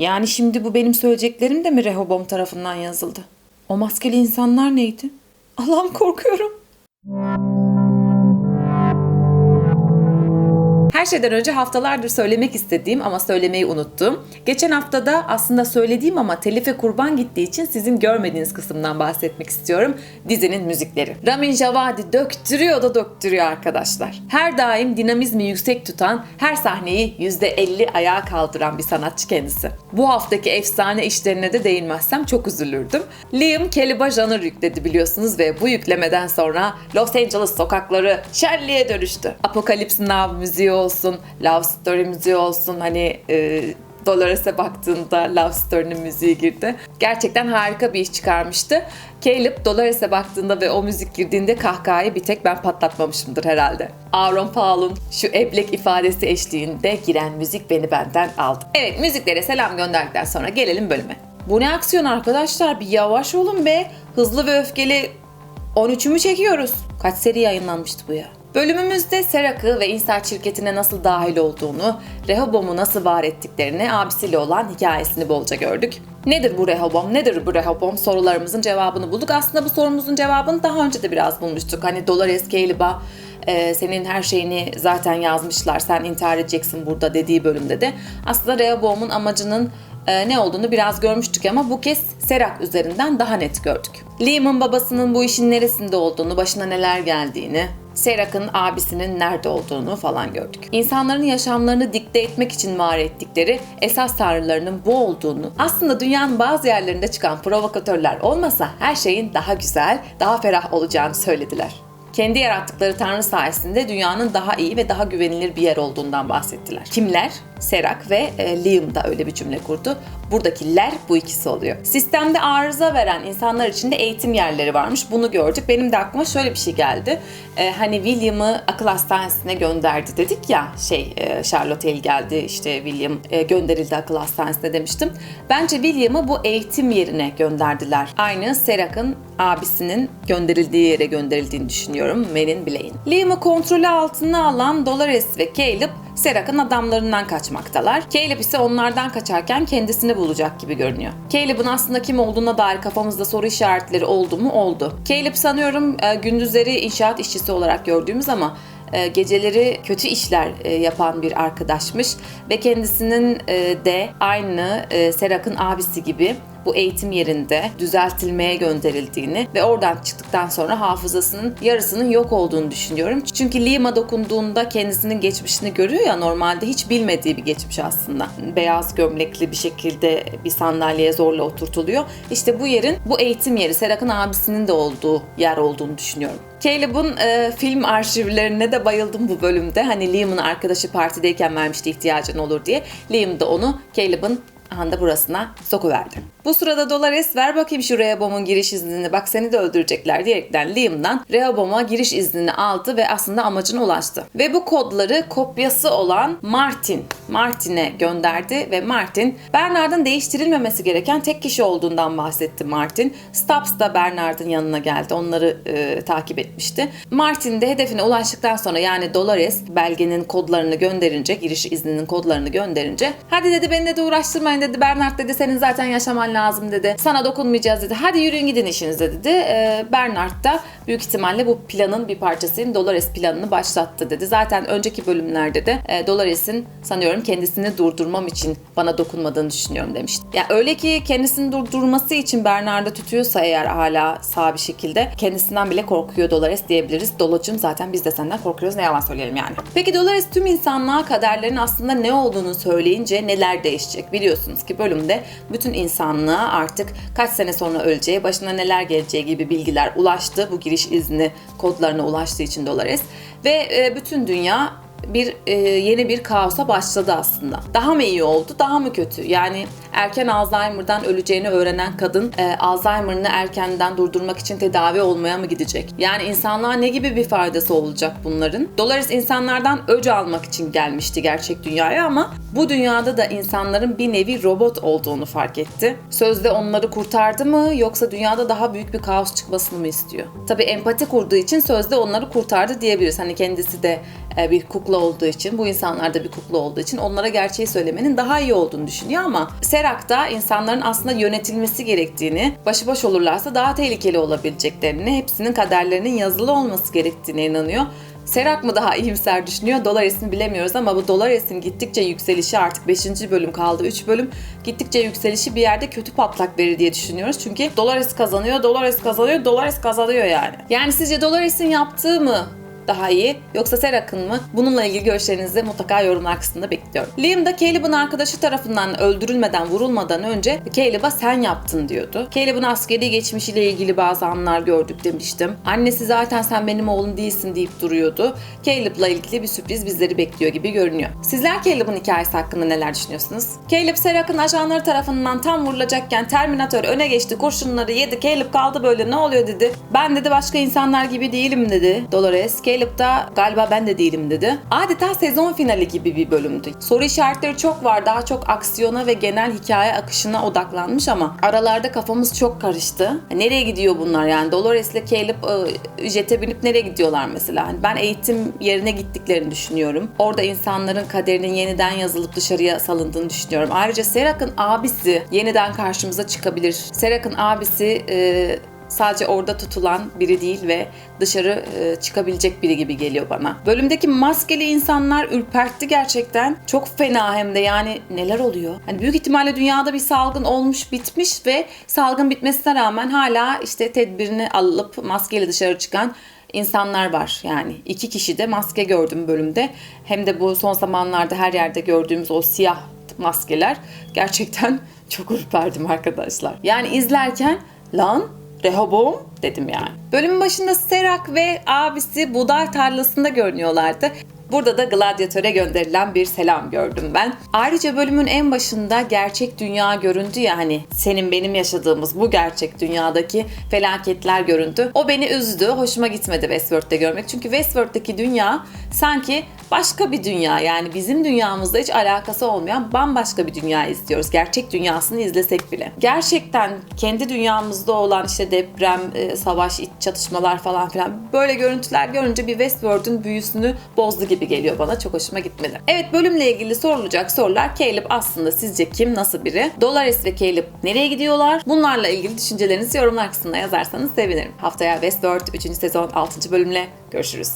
Yani şimdi bu benim söyleyeceklerim de mi Rehobom tarafından yazıldı? O maskeli insanlar neydi? Allah'ım korkuyorum. Her şeyden önce haftalardır söylemek istediğim ama söylemeyi unuttum. Geçen haftada aslında söylediğim ama telife kurban gittiği için sizin görmediğiniz kısımdan bahsetmek istiyorum. Dizinin müzikleri. Ramin Javadi döktürüyor da döktürüyor arkadaşlar. Her daim dinamizmi yüksek tutan, her sahneyi %50 ayağa kaldıran bir sanatçı kendisi. Bu haftaki efsane işlerine de değinmezsem çok üzülürdüm. Liam Kelly'ba janır yükledi biliyorsunuz ve bu yüklemeden sonra Los Angeles sokakları şenliğe dönüştü. Apocalypse Now müziği olsun, Love Story müziği olsun hani e, Dolores'e baktığında Love Story'nin müziği girdi. Gerçekten harika bir iş çıkarmıştı. Caleb Dolores'e baktığında ve o müzik girdiğinde kahkahayı bir tek ben patlatmamışımdır herhalde. Aaron Paul'un şu eblek ifadesi eşliğinde giren müzik beni benden aldı. Evet müziklere selam gönderdikten sonra gelelim bölüme. Bu ne aksiyon arkadaşlar bir yavaş olun be. Hızlı ve öfkeli 13'ümü çekiyoruz. Kaç seri yayınlanmıştı bu ya? Bölümümüzde Serak'ı ve İnsar şirketine nasıl dahil olduğunu, Rehobom'u nasıl var ettiklerini, abisiyle olan hikayesini bolca gördük. Nedir bu Rehobom, nedir bu Rehobom sorularımızın cevabını bulduk. Aslında bu sorumuzun cevabını daha önce de biraz bulmuştuk. Hani Dolores Caleb'a e, senin her şeyini zaten yazmışlar, sen intihar edeceksin burada dediği bölümde de aslında Rehobom'un amacının e, ne olduğunu biraz görmüştük ama bu kez Serak üzerinden daha net gördük. Liam'ın babasının bu işin neresinde olduğunu, başına neler geldiğini, Serak'ın abisinin nerede olduğunu falan gördük. İnsanların yaşamlarını dikte etmek için var ettikleri esas tanrılarının bu olduğunu, aslında dünyanın bazı yerlerinde çıkan provokatörler olmasa her şeyin daha güzel, daha ferah olacağını söylediler. Kendi yarattıkları tanrı sayesinde dünyanın daha iyi ve daha güvenilir bir yer olduğundan bahsettiler. Kimler? Serak ve e, Liam da öyle bir cümle kurdu. Buradakiler bu ikisi oluyor. Sistemde arıza veren insanlar için de eğitim yerleri varmış. Bunu gördük. Benim de aklıma şöyle bir şey geldi. E, hani William'ı akıl hastanesine gönderdi dedik ya. Şey e, Charlotte Hale geldi işte William e, gönderildi akıl hastanesine demiştim. Bence William'ı bu eğitim yerine gönderdiler. Aynı Serak'ın abisinin gönderildiği yere gönderildiğini düşünüyorum. Merin Blaine. Liam'ı kontrolü altına alan Dolores ve Caleb Serak'ın adamlarından kaçmaktalar. Caleb ise onlardan kaçarken kendisini bulacak gibi görünüyor. Caleb'ın aslında kim olduğuna dair kafamızda soru işaretleri oldu mu? Oldu. Caleb sanıyorum e, gündüzleri inşaat işçisi olarak gördüğümüz ama e, geceleri kötü işler e, yapan bir arkadaşmış ve kendisinin de aynı Serak'ın abisi gibi bu eğitim yerinde düzeltilmeye gönderildiğini ve oradan çıktıktan sonra hafızasının yarısının yok olduğunu düşünüyorum. Çünkü Liam'a dokunduğunda kendisinin geçmişini görüyor ya normalde hiç bilmediği bir geçmiş aslında. Beyaz gömlekli bir şekilde bir sandalyeye zorla oturtuluyor. İşte bu yerin bu eğitim yeri Serak'ın abisinin de olduğu yer olduğunu düşünüyorum. Caleb'ın e, film arşivlerine de bayıldım bu bölümde. Hani Liam'ın arkadaşı partideyken vermişti ihtiyacın olur diye. Liam da onu Caleb'ın anda burasına sokuverdi. Bu sırada Dolores ver bakayım şu Rehoboam'un giriş iznini bak seni de öldürecekler diyerekten Liam'dan Rehoboam'a giriş iznini aldı ve aslında amacına ulaştı. Ve bu kodları kopyası olan Martin, Martin'e gönderdi ve Martin Bernard'ın değiştirilmemesi gereken tek kişi olduğundan bahsetti Martin. Stubbs da Bernard'ın yanına geldi. Onları e, takip etmişti. Martin de hedefine ulaştıktan sonra yani Dolores belgenin kodlarını gönderince, giriş izninin kodlarını gönderince hadi dedi beni de uğraştırmayın dedi. Bernard dedi senin zaten yaşaman lazım dedi. Sana dokunmayacağız dedi. Hadi yürüyün gidin işinize dedi. Ee, Bernard da büyük ihtimalle bu planın bir parçasıyım. Dolores planını başlattı dedi. Zaten önceki bölümlerde de e, Dolores'in sanıyorum kendisini durdurmam için bana dokunmadığını düşünüyorum demişti. Ya öyle ki kendisini durdurması için Bernard'ı tutuyorsa eğer hala sağ bir şekilde kendisinden bile korkuyor Dolores diyebiliriz. Dolacım zaten biz de senden korkuyoruz ne yalan söyleyelim yani. Peki Dolores tüm insanlığa kaderlerin aslında ne olduğunu söyleyince neler değişecek? Biliyorsunuz ki bölümde bütün insanlığa artık kaç sene sonra öleceği, başına neler geleceği gibi bilgiler ulaştı. Bu giriş izni kodlarına ulaştığı için Dolores. Ve e, bütün dünya bir e, yeni bir kaosa başladı aslında. Daha mı iyi oldu, daha mı kötü? Yani erken Alzheimer'dan öleceğini öğrenen kadın e, Alzheimer'ını erkenden durdurmak için tedavi olmaya mı gidecek? Yani insanlığa ne gibi bir faydası olacak bunların? Dolores insanlardan öc almak için gelmişti gerçek dünyaya ama bu dünyada da insanların bir nevi robot olduğunu fark etti. Sözde onları kurtardı mı yoksa dünyada daha büyük bir kaos çıkmasını mı istiyor? Tabii empati kurduğu için sözde onları kurtardı diyebiliriz. Hani kendisi de e, bir kukla olduğu için, bu insanlar da bir kukla olduğu için onlara gerçeği söylemenin daha iyi olduğunu düşünüyor ama Serak da insanların aslında yönetilmesi gerektiğini, başıboş olurlarsa daha tehlikeli olabileceklerini, hepsinin kaderlerinin yazılı olması gerektiğine inanıyor. Serak mı daha iyimser düşünüyor? Dolares'in bilemiyoruz ama bu Dolares'in gittikçe yükselişi artık 5. bölüm kaldı 3 bölüm. Gittikçe yükselişi bir yerde kötü patlak verir diye düşünüyoruz. Çünkü Dolores kazanıyor, Dolores kazanıyor, Dolores kazanıyor yani. Yani sizce Dolares'in yaptığı mı daha iyi yoksa Serak'ın mı? Bununla ilgili görüşlerinizi mutlaka yorumlar kısmında bekliyorum. Liam da Caleb'ın arkadaşı tarafından öldürülmeden, vurulmadan önce Caleb'a sen yaptın diyordu. Caleb'ın askeri geçmişiyle ilgili bazı anlar gördük demiştim. Annesi zaten sen benim oğlum değilsin deyip duruyordu. Caleb'la ilgili bir sürpriz bizleri bekliyor gibi görünüyor. Sizler Caleb'ın hikayesi hakkında neler düşünüyorsunuz? Caleb Serak'ın ajanları tarafından tam vurulacakken Terminator öne geçti, kurşunları yedi, Caleb kaldı böyle ne oluyor dedi. Ben dedi başka insanlar gibi değilim dedi Dolores. Caleb da galiba ben de değilim dedi. Adeta sezon finali gibi bir bölümdü. Soru işaretleri çok var. Daha çok aksiyona ve genel hikaye akışına odaklanmış ama aralarda kafamız çok karıştı. Nereye gidiyor bunlar yani? Dolores ile Caleb e, jete binip nereye gidiyorlar mesela? Hani ben eğitim yerine gittiklerini düşünüyorum. Orada insanların kaderinin yeniden yazılıp dışarıya salındığını düşünüyorum. Ayrıca Serak'ın abisi yeniden karşımıza çıkabilir. Serak'ın abisi e, sadece orada tutulan biri değil ve dışarı e, çıkabilecek biri gibi geliyor bana. Bölümdeki maskeli insanlar ürpertti gerçekten. Çok fena hem de yani neler oluyor? Hani büyük ihtimalle dünyada bir salgın olmuş bitmiş ve salgın bitmesine rağmen hala işte tedbirini alıp maskeyle dışarı çıkan insanlar var. Yani iki kişi de maske gördüm bölümde. Hem de bu son zamanlarda her yerde gördüğümüz o siyah maskeler gerçekten çok ürperdim arkadaşlar. Yani izlerken lan Rehoboam dedim yani. Bölümün başında Serak ve abisi buğday tarlasında görünüyorlardı. Burada da gladyatöre gönderilen bir selam gördüm ben. Ayrıca bölümün en başında gerçek dünya göründü ya hani senin benim yaşadığımız bu gerçek dünyadaki felaketler göründü. O beni üzdü. Hoşuma gitmedi Westworld'de görmek. Çünkü Westworld'daki dünya sanki başka bir dünya. Yani bizim dünyamızda hiç alakası olmayan bambaşka bir dünya izliyoruz. Gerçek dünyasını izlesek bile. Gerçekten kendi dünyamızda olan işte deprem, e, savaş, iç çatışmalar falan filan böyle görüntüler görünce bir Westworld'un büyüsünü bozdu gibi geliyor bana. Çok hoşuma gitmedi. Evet bölümle ilgili sorulacak sorular Caleb aslında sizce kim, nasıl biri? Dolores ve Caleb nereye gidiyorlar? Bunlarla ilgili düşüncelerinizi yorumlar kısmına yazarsanız sevinirim. Haftaya Westworld 3. sezon 6. bölümle görüşürüz.